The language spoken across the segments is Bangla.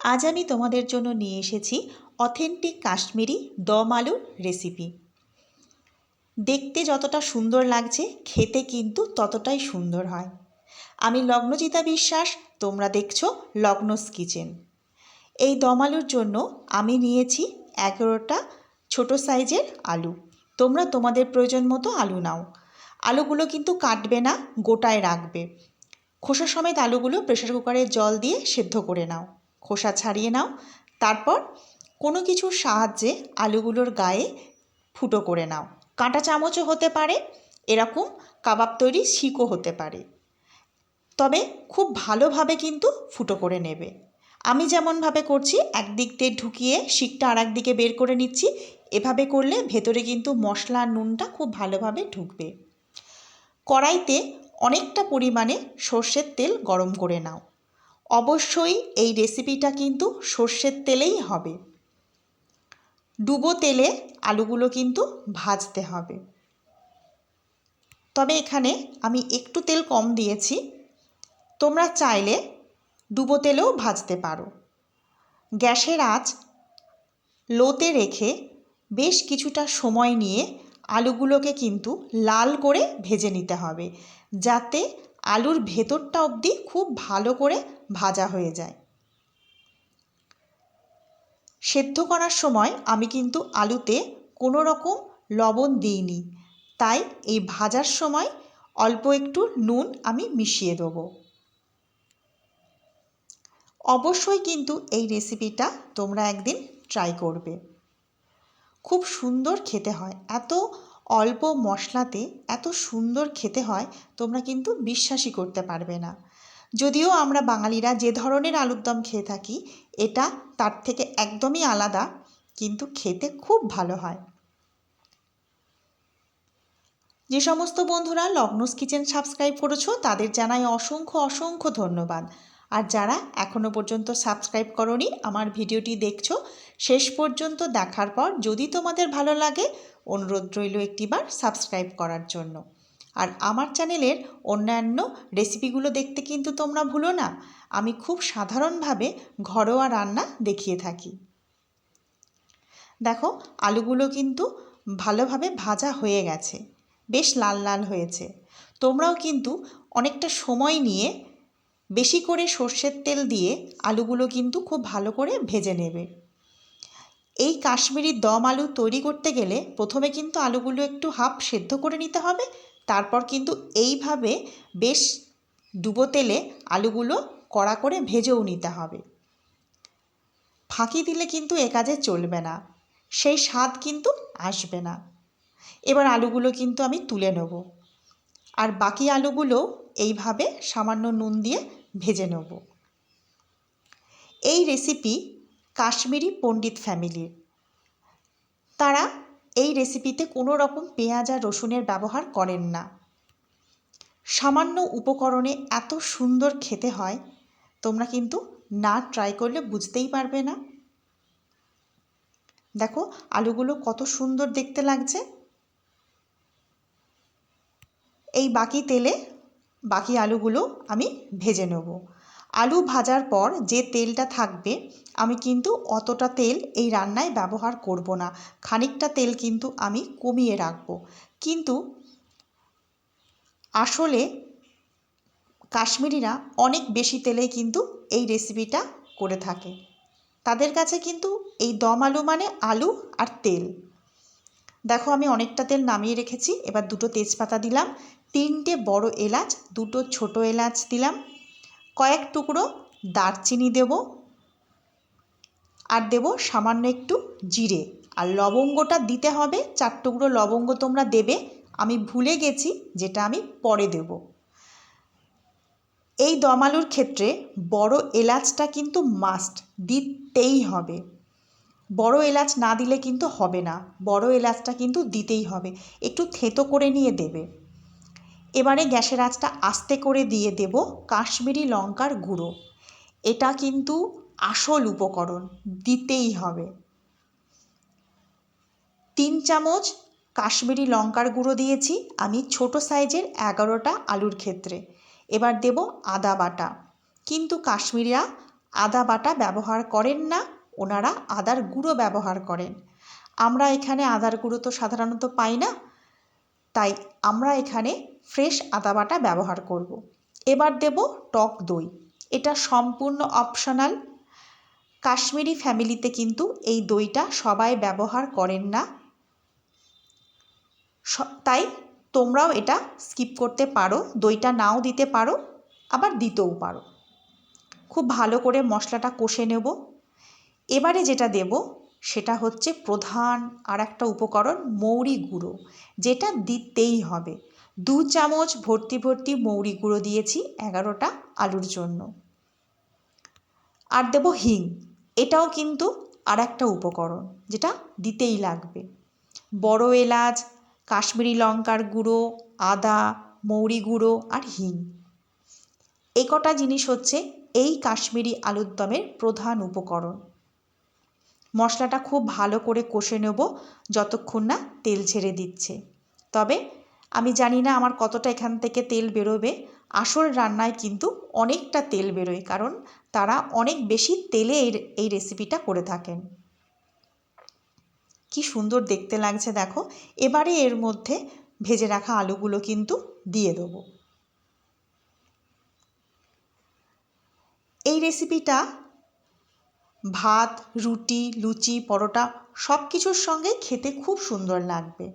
আজ আমি তোমাদের জন্য নিয়ে এসেছি অথেন্টিক কাশ্মীরি দম আলুর রেসিপি। দেখতে যতটা সুন্দর লাগছে, খেতে কিন্তু ততটাই সুন্দর হয়। আমি লগ্নজিতা বিশ্বাস, তোমরা দেখছ লগ্নস কিচেন। এই দম আলুর জন্য আমি নিয়েছি এগারোটা ছোট সাইজের আলু। তোমরা তোমাদের প্রয়োজন মতো আলু নাও। আলুগুলো কিন্তু কাটবে না, গোটায় রাখবে। খোসা সমেত আলুগুলো প্রেশার কুকারে জল দিয়ে সেদ্ধ করে নাও। খোসা ছাড়িয়ে নাও। তারপর কোনো কিছুর সাহায্যে আলুগুলোর গায়ে ফুটো করে নাও। কাঁটা চামচও হতে পারে, এরকম কাবাব তৈরি শিকও হতে পারে। তবে খুব ভালোভাবে কিন্তু ফুটো করে নেবে। আমি যেমনভাবে করছি, একদিক দিয়ে ঢুকিয়ে শিকটা আর দিকে বের করে নিচ্ছি। এভাবে করলে ভেতরে কিন্তু মশলা, নুনটা খুব ভালোভাবে ঢুকবে। কড়াইতে অনেকটা পরিমাণে সর্ষের তেল গরম করে নাও। অবশ্যই এই রেসিপিটা কিন্তু সর্ষের তেলেই হবে। ডুবো তেলে আলুগুলো কিন্তু ভাজতে হবে। তবে এখানে আমি একটু তেল কম দিয়েছি। তোমরা চাইলে ডুবো তেলেও ভাজতে পারো। গ্যাসের আঁচ লোতে রেখে বেশ কিছুটা সময় নিয়ে আলুগুলোকে কিন্তু লাল করে ভেজে নিতে হবে। যাতে আলুর ভেতরটা অবধি খুব ভালো করে ভাজা হয়ে যায়। সেদ্ধ করার সময় আমি কিন্তু আলুতে কোনো রকম লবণ দিইনি। তাই এই ভাজার সময় অল্প একটু নুন আমি মিশিয়ে দেবো। অবশ্যই কিন্তু এই রেসিপিটা তোমরা একদিন ট্রাই করবে। খুব সুন্দর খেতে হয়। এত অল্প মশলাতে এত সুন্দর খেতে হয়, তোমরা কিন্তু বিশ্বাসই করতে পারবে না। যদিও আমরা বাঙালিরা যে ধরনের আলুর দম খেয়ে থাকি, এটা তার থেকে একদমই আলাদা, কিন্তু খেতে খুব ভালো হয়। যে সমস্ত বন্ধুরা লগ্নস কিচেন সাবস্ক্রাইব করেছ, তাদের জানাই অসংখ্য অসংখ্য ধন্যবাদ। আর যারা এখনও পর্যন্ত সাবস্ক্রাইব করনি, আমার ভিডিওটি দেখছ, শেষ পর্যন্ত দেখার পর যদি তোমাদের ভালো লাগে অনুরোধ রইল একটিবার সাবস্ক্রাইব করার জন্য। আর আমার চ্যানেলের অন্যান্য রেসিপিগুলো দেখতে কিন্তু তোমরা ভুলো না। আমি খুব সাধারণভাবে ঘরোয়া রান্না দেখিয়ে থাকি। দেখো, আলুগুলো কিন্তু ভালোভাবে ভাজা হয়ে গেছে। বেশ লাল লাল হয়েছে। তোমরাও কিন্তু অনেকটা সময় নিয়ে বেশি করে সর্ষের তেল দিয়ে আলুগুলো কিন্তু খুব ভালো করে ভেজে নেবে। এই কাশ্মীরি দম আলু তৈরি করতে গেলে প্রথমে কিন্তু আলুগুলো একটু হাফ সেদ্ধ করে নিতে হবে। তারপর কিন্তু এইভাবে বেশ ডুবো তেলে আলুগুলো কড়া করে ভেজেও নিতে হবে। ফাঁকি দিলে কিন্তু এ কাজে চলবে না, সেই স্বাদ কিন্তু আসবে না। এবার আলুগুলো কিন্তু আমি তুলে নেব আর বাকি আলুগুলো এইভাবে সামান্য নুন দিয়ে ভেজে নেব। এই রেসিপি কাশ্মীরি পণ্ডিত ফ্যামিলির তারা এই রেসিপিতে কোনো রকম পেঁয়াজ আর রসুনের ব্যবহার করেন না। সামান্য উপকরণে এত সুন্দর খেতে হয়, তোমরা কিন্তু না ট্রাই করলে বুঝতেই পারবে না। দেখো, আলুগুলো কত সুন্দর দেখতে লাগছে। এই বাকি তেলে বাকি আলুগুলো আমি ভেজে নেব। আলু ভাজার পর যে তেলটা থাকবে, আমি কিন্তু অতটা তেল এই রান্নায় ব্যবহার করব না। খানিকটা তেল কিন্তু আমি কমিয়ে রাখব। কিন্তু আসলে কাশ্মীরিরা অনেক বেশি তেলে কিন্তু এই রেসিপিটা করে থাকে। তাদের কাছে কিন্তু এই দম আলু মানে আলু আর তেল। দেখো আমি অনেকটা তেল নামিয়ে রেখেছি, এবার দুটো তেজপাতা দিলাম, তিনটে বড় এলাচ, দুটো ছোট এলাচ দিলাম কয়েক টুকরো দারচিনি দেব আর দেব সামান্য একটু জিরে। আর লবঙ্গটা দিতে হবে, চার টুকরো লবঙ্গ তোমরা দেবে। আমি ভুলে গেছি যেটা আমি পরে দেব। এই দম আলুর ক্ষেত্রে বড় এলাচটা কিন্তু মাস্ট দিতেই হবে। বড় এলাচ না দিলে কিন্তু হবে না। বড় এলাচটা কিন্তু দিতেই হবে। একটু থেতো করে নিয়ে দেবে। এবারে গ্যাসের আঁচটা আস্তে করে দিয়ে দেব কাশ্মীরি লঙ্কার গুঁড়ো। এটা কিন্তু আসল উপকরণ, দিতেই হবে। তিন চামচ কাশ্মীরি লঙ্কার গুঁড়ো দিয়েছি, আমি ছোট সাইজের এগারোটা আলুর ক্ষেত্রে। এবার দেব আদা বাটা। কিন্তু কাশ্মীরিরা আদা বাটা ব্যবহার করেন না, ওনারা আদার গুঁড়ো ব্যবহার করেন। আমরা এখানে আদার গুঁড়ো তো সাধারণত পাই না, তাই আমরা এখানে ফ্রেশ আদা বাটা ব্যবহার করব। এবার দেব টক দই। এটা সম্পূর্ণ অপশনাল কাশ্মীরি ফ্যামিলিতে কিন্তু এই দইটা সবাই ব্যবহার করেন না। তাই তোমরাও এটা স্কিপ করতে পারো, দইটা নাও দিতে পারো, আবার দিতেও পারো। খুব ভালো করে মশলাটা কষে নেব। এবারে যেটা দেব, সেটা হচ্ছে প্রধান আর একটা উপকরণ মৌরি গুঁড়ো, যেটা দিতেই হবে। দু চামচ ভর্তি ভর্তি মৌরি গুঁড়ো দিয়েছি এগারোটা আলুর জন্য। আর দেব হিং। এটাও কিন্তু আর একটা উপকরণ যেটা দিতেই লাগবে। বড় এলাচ, কাশ্মীরি লঙ্কার গুঁড়ো, আদা, মৌরি গুঁড়ো আর হিং। এ কটা জিনিস হচ্ছে এই কাশ্মীরি আলুর দমের প্রধান উপকরণ। মশলাটা খুব ভালো করে কষে নেব যতক্ষণ না তেল ছেড়ে দিচ্ছে। তবে আমি জানি না আমার কতটা এখান থেকে তেল বেরোবে। আসল রান্নায় কিন্তু অনেকটা তেল বেরোয়, কারণ তারা অনেক বেশি তেলে এই এই রেসিপিটা করে থাকেন। কি সুন্দর দেখতে লাগছে দেখো। এবারে এর মধ্যে ভেজে রাখা আলুগুলো কিন্তু দিয়ে দেবো। এই রেসিপিটা ভাত, রুটি, লুচি, পরোটা সব কিছুর সঙ্গে খেতে খুব সুন্দর লাগবে।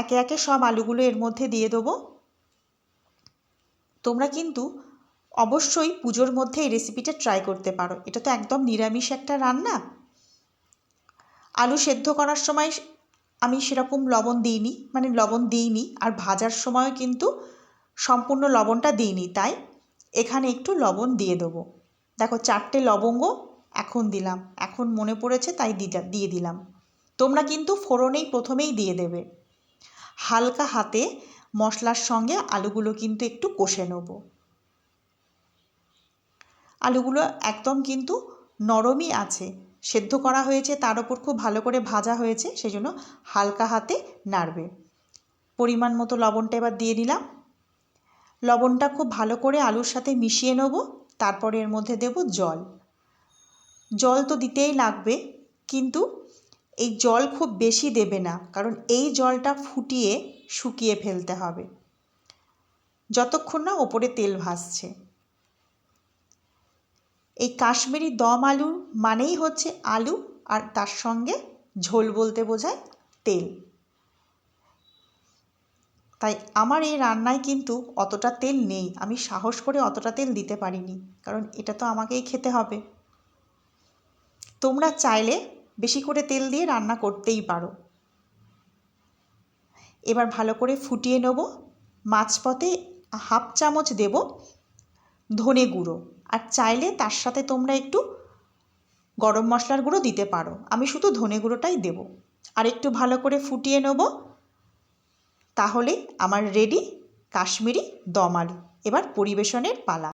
একে একে সব আলুগুলো এর মধ্যে দিয়ে দেবো। তোমরা কিন্তু অবশ্যই পুজোর মধ্যে এই রেসিপিটা ট্রাই করতে পারো। এটা তো একদম নিরামিষ একটা রান্না। আলু সেদ্ধ করার সময় আমি সেরকম লবণ দিইনি মানে লবণ দিইনি, আর ভাজার সময় কিন্তু সম্পূর্ণ লবণটা দিইনি, তাই এখানে একটু লবণ দিয়ে দেবো। দেখো, চারটে লবঙ্গ এখন দিলাম। এখন মনে পড়েছে, তাই দিয়ে দিলাম। তোমরা কিন্তু ফোড়নেই প্রথমেই দিয়ে দেবে। হালকা হাতে মশলার সঙ্গে আলুগুলো কিন্তু একটু কষে নেব। আলুগুলো একদম কিন্তু নরমই আছে, সেদ্ধ করা হয়েছে, তার ওপর খুব ভালো করে ভাজা হয়েছে সেই জন্য হালকা হাতে নাড়বে। পরিমাণ মতো লবণটা এবার দিয়ে নিলাম। লবণটা খুব ভালো করে আলুর সাথে মিশিয়ে নেব, তারপরে এর মধ্যে দেব জল। জল তো দিতেই লাগবে, কিন্তু এই জল খুব বেশি দেবে না, কারণ এই জলটা ফুটিয়ে শুকিয়ে ফেলতে হবে। যতক্ষণ না ওপরে তেল ভাসছে। এই কাশ্মীরি দম আলু মানেই হচ্ছে আলু আর তার সঙ্গে ঝোল বলতে বোঝায় তেল। তাই আমার এই রান্নায় কিন্তু অতটা তেল নেই। আমি সাহস করে অতটা তেল দিতে পারিনি, কারণ এটা তো আমাকেই খেতে হবে। তোমরা চাইলে বেশি করে তেল দিয়ে রান্না করতেই পারো। এবার ভালো করে ফুটিয়ে নেব। মাঝপথে হাফ চামচ দেব ধনে গুঁড়ো। আর চাইলে তার সাথে তোমরা একটু গরম মশলার গুঁড়ো দিতে পারো। আমি শুধু ধনে গুঁড়োটাই দেবো। আর একটু ভালো করে ফুটিয়ে নেব। তাহলে আমার রেডি কাশ্মীরি দম আলু। এবার পরিবেশনের পালা।